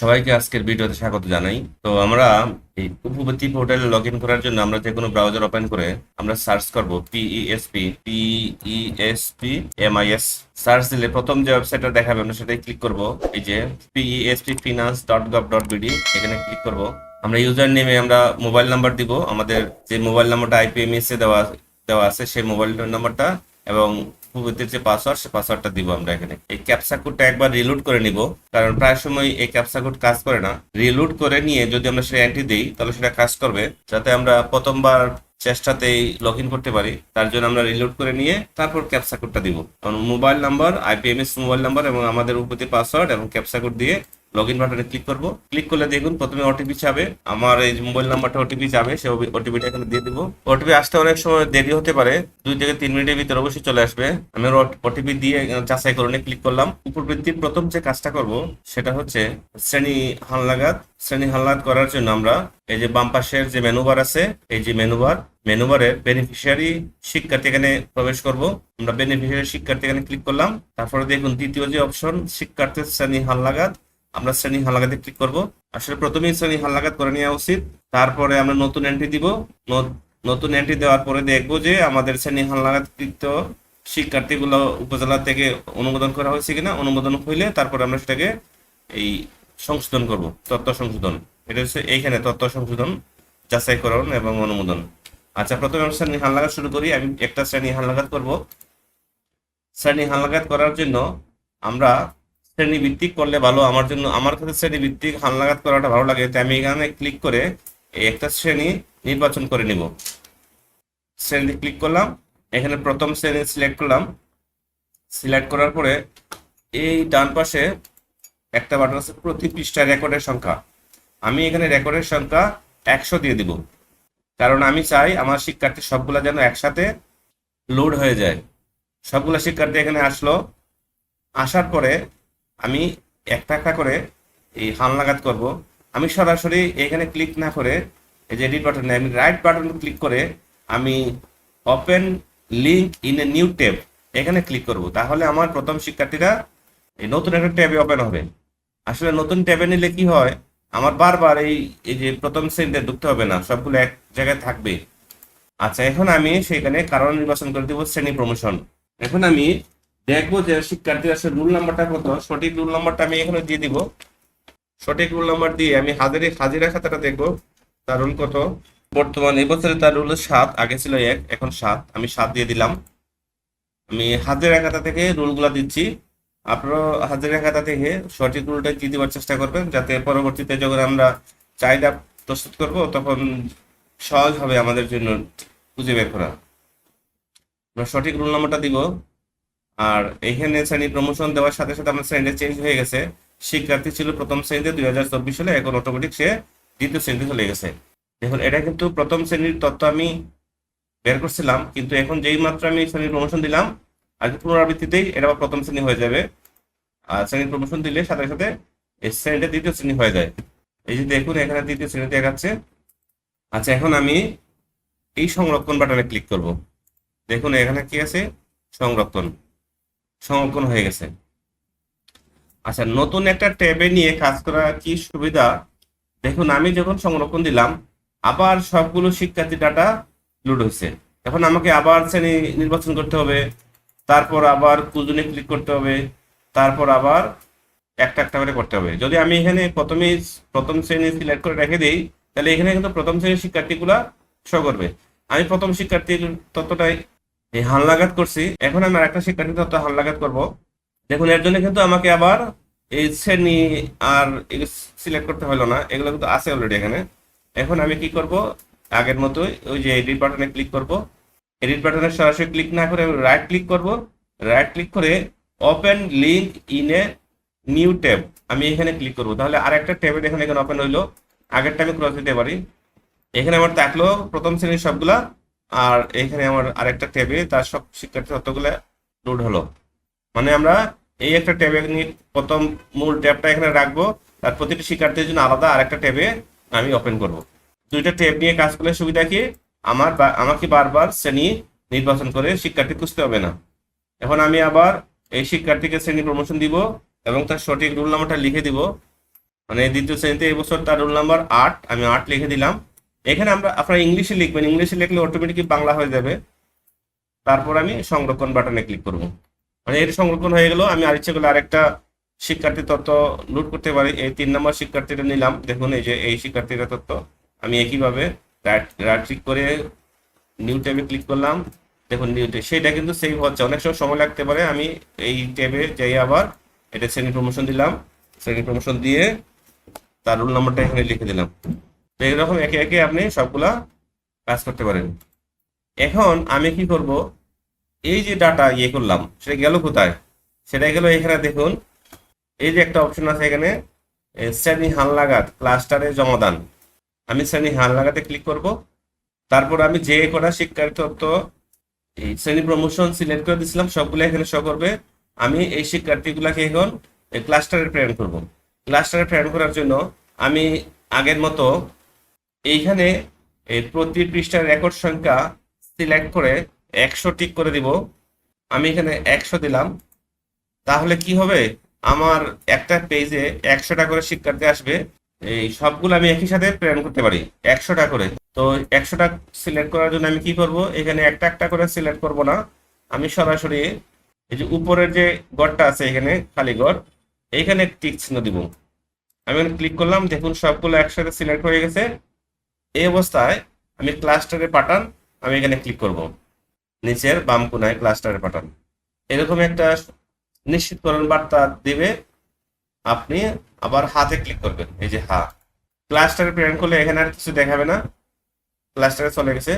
সবাইকে আজকের ভিডিওতে স্বাগত জানাই। তো আমরা এই উপবর্তী পোর্টালে লগ ইন করার জন্য আমরা যে কোনো ব্রাউজার ওপেন করে আমরা সার্চ করব পিইএসপি পিইএসপি এমআইএস সার্চ দিলে প্রথম যে ওয়েবসাইটটা দেখাবে, আমরা সেটাই ক্লিক করব। এই যে PESP finance dot gov dot BD এখানে ক্লিক করব। আমরা ইউজার নেমে আমরা মোবাইল নাম্বার দিব। আমাদের যে মোবাইল নাম্বারটা আইপিএমএস এ দেওয়া দেওয়া আছে, সেই মোবাইল নাম্বারটা এবং উপবর্তীর যে পাসওয়ার্ড সে পাসওয়ার্ডটা দিব আমরা এখানে। এই ক্যাপসা কোডটা একবার রিলোড করে নিব, কারণ প্রায় সময় এই ক্যাপসা কোড কাজ করে না। রিলোড করে নিয়ে যদি আমরা সেটা অ্যান্টি দিই, তাহলে সেটা কাজ করবে, যাতে আমরা প্রথমবার চেষ্টাতেই লগ ইন করতে পারি। তার জন্য আমরা রিলোড করে নিয়ে তারপর ক্যাপসা কোডটা দিব। কারণ mobile number IPMS mobile number এবং আমাদের উপতি পাসওয়ার্ড এবং ক্যাপসা কোড দিয়ে লগ ইন বাটনে ক্লিক করব। ক্লিক করলে দেখুন প্রথমে ওটিপি চাবে। আমার এই মোবাইল নাম্বারটা ওটিপি যাবে সে ওটিপিটা এখানে দিয়ে দিব। ওটিপি আসতে অনেক সময় দেরি হতে পারে। দুই থেকে তিন মিনিটের ভিতরে অবশ্যই চলে আসবে। আমি ওটিপি দিয়ে যাচাই করণে ক্লিক করলাম। উপবৃত্তির প্রথম যে কাজটা করব, সেটা হচ্ছে শ্রেণি হালনাগাদ। শ্রেণি হালনাগাদ করার জন্য আমরা এই যে বাম পাশের যে মেনুবার আছে, এই যে মেনুবার মেনুবারে বেনিফিশিয়ারি শিক্ষার্থী এখানে প্রবেশ করব। আমরা বেনিফিশিয়ারি শিক্ষার্থী এখানে ক্লিক করলাম। তারপরে দেখুন দ্বিতীয় যে অপশন শিক্ষার্থীর শ্রেণি হালনাগাদ। আমরা শ্রেণি হালনাগাদে ক্লিক করব। আসলে প্রথমেই শ্রেণি হালনাগাদ করে নেওয়া উচিত। তারপরে আমরা নতুন এন্ট্রি দিব। নতুন এন্ট্রি দেওয়ার পরে দেখব যে আমাদের শ্রেণি হালনাগাদকৃত শিক্ষার্থীগুলো উপজেলা থেকে অনুমোদন করা হয়েছে কিনা, অনুমোদন হইলে তারপরে আমরা সেটাকে এই সংশোধন করব, তথ্য সংশোধন। এটা হচ্ছে এইখানে তথ্য সংশোধন, যাচাইকরণ এবং অনুমোদন। আচ্ছা প্রথমে আমরা শ্রেণি হালনাগাদ শুরু করি। আমি একটা শ্রেণি হালনাগাদ করব। শ্রেণি হালনাগাদ করার জন্য আমরা শ্রেণি ভিত্তিক করলে ভালো। আমার জন্য, আমার কাছে শ্রেণি ভিত্তিক হালনাগাদ করাটা ভালো লাগে। তাই আমি এখানে ক্লিক করে একটা শ্রেণি নির্বাচন করে নিব। শ্রেণি ক্লিক করলাম। এখানে প্রথম শ্রেণি সিলেক্ট করলাম। সিলেক্ট করার পরে এই ডান পাশে একটা বাটন আছে, প্রতি পৃষ্ঠায় রেকর্ডের সংখ্যা। আমি এখানে রেকর্ডের সংখ্যা একশো দিয়ে দিব। কারণ আমি চাই আমার শিক্ষার্থী সবগুলা যেন একসাথে লোড হয়ে যায়। সবগুলা শিক্ষার্থী এখানে আসলো। আসার পরে আমি একটা একটা করে এই হালনাগাদ করব। আমি সরাসরি এখানে ক্লিক না করে এই যে এডিট বাটনে আমি রাইট বাটন ক্লিক করে আমি open link in a new tab এখানে ক্লিক করব। তাহলে আমার প্রথম শিক্ষার্থীরা এই নতুন একটা ট্যাবে ওপেন হবে। আসলে নতুন ট্যাবে নিলে কি হয়? আমার বারবার এই এই যে প্রথম শ্রেণীতে ঢুকতে হবে না, সবগুলো এক জায়গায় থাকবে। আচ্ছা এখন আমি সেখানে কারণ নির্বাচন করে দেবো, শ্রেণি প্রমোশন এখন আমি দেখব যে শিক্ষার্থীর আসলে রুল নাম্বারটা কত, সঠিক রুল নাম্বারটা আমি এখানে দিয়ে দিব। সঠিক রুল নাম্বার দিয়ে আমি হাজারি, হাজিরা খাতাটা দেখব। তার রুল কত? বর্তমান এই বছরে তার রুল সাত, আগে ছিল এক, এখন সাত। আমি সাত দিয়ে দিলাম। আমি হাজিরা খাতা থেকে রুলগুলা দিচ্ছি। আপনারা হাজিরা খাতা থেকে সঠিক রুলটা দিয়ে দেওয়ার চেষ্টা করবেন, যাতে পরবর্তীতে যখন আমরা চাহিদা প্রস্তুত করব, তখন সহজ হবে আমাদের জন্য খুঁজে বের করা। আমরা সঠিক রুল নাম্বারটা দিব। আর এখানে শ্রেণি প্রমোশন দেওয়ার সাথে সাথে আমার শ্রেণীটা চেঞ্জ হয়ে গেছে। শিক্ষার্থী ছিল প্রথম শ্রেণীতে দুই হাজার চব্বিশ সালে, এখন অটোমেটিক সে দ্বিতীয় শ্রেণীতে চলে গেছে। দেখুন, এটা কিন্তু প্রথম শ্রেণির তথ্য আমি বের করছিলাম, কিন্তু এখন যেই মাত্র আমি শ্রেণির প্রমোশন দিলাম, আর পুনরাবৃত্তিতেই এটা আবার প্রথম শ্রেণি হয়ে যাবে। আর শ্রেণির প্রমোশন দিলে সাথে সাথে এই শ্রেণীটা দ্বিতীয় শ্রেণি হয়ে যায়। এই যে দেখুন, এখানে দ্বিতীয় শ্রেণি দেখাচ্ছে। আচ্ছা এখন আমি এই সংরক্ষণ বাটনে ক্লিক করব। দেখুন, এখানে কি আছে? সংরক্ষণ। সংরক্ষণ হয়ে গেছে। আচ্ছা নতুন একটা ট্যাবে নিয়ে কাজ করা কি সুবিধা? দেখুন, আমি যখন সংরক্ষণ দিলাম, আবার সবগুলো শিক্ষার্থী ডাটা লোড হয়েছে। এখন আমাকে আবার শ্রেণি নির্বাচন করতে হবে, তারপর আবার কুজনে ক্লিক করতে হবে, তারপর আবার একটা একটা করে করতে হবে। যদি আমি এখানে প্রথমেই প্রথম শ্রেণি সিলেক্ট করে রেখে দিই, তাহলে এখানে কিন্তু প্রথম শ্রেণির শিক্ষার্থীগুলা শো করবে। আমি প্রথম শিক্ষার্থীর তথ্যটাই এই হালনাগাদ করছি। এখন আমি একটা শিক্ষার্থী তথ্য হালনাগাদ করব। দেখুন, এর জন্য কিন্তু আমাকে আবার এই শ্রেণি আর সিলেক্ট করতে হলো না। এগুলো কিন্তু আছে অলরেডি এখানে। এখন আমি কি করব? আগের মতোই ওই যে এডিট বাটনে ক্লিক করব। এডিট বাটনে সরাসরি ক্লিক না করে রাইট ক্লিক করব। রাইট ক্লিক করে open link in a new tab আমি এখানে ক্লিক করব। তাহলে আরেকটা ট্যাবে দেখুন, এখানে ওপেন হইল। আগেরটা আমি ক্রস দিতে পারি। এখানে আমার থাকল প্রথম শ্রেণির সবগুলা আর এখানে আমার আরেকটা ট্যাবে তার সব শিক্ষার্থী তথ্যগুলো লোড হলো। মানে আমরা এই একটা ট্যাবে প্রথম মূল ট্যাবটা এখানে রাখব, তার প্রতিটি শিক্ষার্থীর জন্য আলাদা আরেকটা ট্যাবে আমি ওপেন করব। দুইটা ট্যাব নিয়ে কাজ করলে সুবিধা কি? আমার আমাকে বারবার শ্রেণি নির্বাচন করে শিক্ষার্থী খুঁজতে হবে না। এখন আমি আবার এই শিক্ষার্থীকে শ্রেণি প্রমোশন দিব এবং তার সঠিক রুল নাম্বারটা লিখে দিব। মানে দ্বিতীয় শ্রেণীতে এই বছর তার রোল নাম্বার আট, আমি আট লিখে দিলাম। এখানে আমরা, আপনারা ইংলিশে লিখবেন, ইংলিশে লিখলে অটোমেটিকলি বাংলা হয়ে যাবে। তারপর আমি সংরক্ষণ বাটনে ক্লিক করব। মানে এর সংরক্ষণ হয়ে গেল, আমি আর ইচ্ছে করলে আরেকটা শিক্ষার্থী তথ্য লোড করতে পারি। এই তিন নম্বর শিক্ষার্থীটা নিলাম। দেখুন, এই যে এই শিক্ষার্থীরা তথ্য আমি একইভাবে রাইট ক্লিক করে নিউ ট্যাবে ক্লিক করলাম। দেখুন নিউ ট্যাব, সেটা কিন্তু সেভ হচ্ছে। অনেক সময় সময় লাগতে পারে। আমি এই ট্যাবে যাই আবার, এটা শ্রেণি প্রমোশন দিলাম। শ্রেণি প্রমোশন দিয়ে তার রোল নাম্বারটা এখানে লিখে দিলাম। এরকম একে একে আপনি সবগুলা কাজ করতে পারেন। এখন আমি কি করব? এই যে ডাটা ইয়ে করলাম, সেটা গেল কোথায়? সেটা গেল এখানে দেখুন। এই যে একটা অপশন আছে এখানে শ্রেণি হালনাগাদ ক্লাস্টারে জমাদান আমি শ্রেণি হালনাগাদে ক্লিক করব। তারপর আমি যে কটা শিক্ষার্থী তথ্য এই শ্রেণি প্রমোশন সিলেক্ট করে দিয়েছিলাম সবগুলো এখানে শো করবে। আমি এই শিক্ষার্থীগুলাকে এখন ক্লাস্টারে প্রেরণ করব। ক্লাস্টারে প্রেরণ করার জন্য আমি আগের মতো এইখানে এই প্রতি পৃষ্ঠার রেকর্ড সংখ্যা সিলেক্ট করে একশো টিক করে দিব। আমি এখানে একশো দিলাম। তাহলে কি হবে? আমার একটা পেজে একশোটা করে শিক্ষার্থী আসবে। এই সবগুলো আমি একই সাথে প্রেরণ করতে পারি, একশোটা করে। তো একশোটা সিলেক্ট করার জন্য আমি কি করব? এখানে একটা একটা করে সিলেক্ট করব না। আমি সরাসরি এই যে উপরের যে গড়টা আছে এখানে, খালি গড়, এইখানে টিক চিহ্ন দিব। আমি ক্লিক করলাম, দেখুন সবগুলো একসাথে সিলেক্ট হয়ে গেছে। এই অবস্থায় আমি ক্লাস্টারে পাঠান আমি এখানে ক্লিক করব। নিচের বাম কোনায় ক্লাস্টারে পাঠান এরকম একটা নিশ্চিতকরণ বার্তা দেবে, আপনি আবার হাতে ক্লিক করবেন, এই যে হা। ক্লাস্টারে প্রেরণ করলে এখানে আর কিছু দেখাবে না। ক্লাস্টারে চলে গেছে।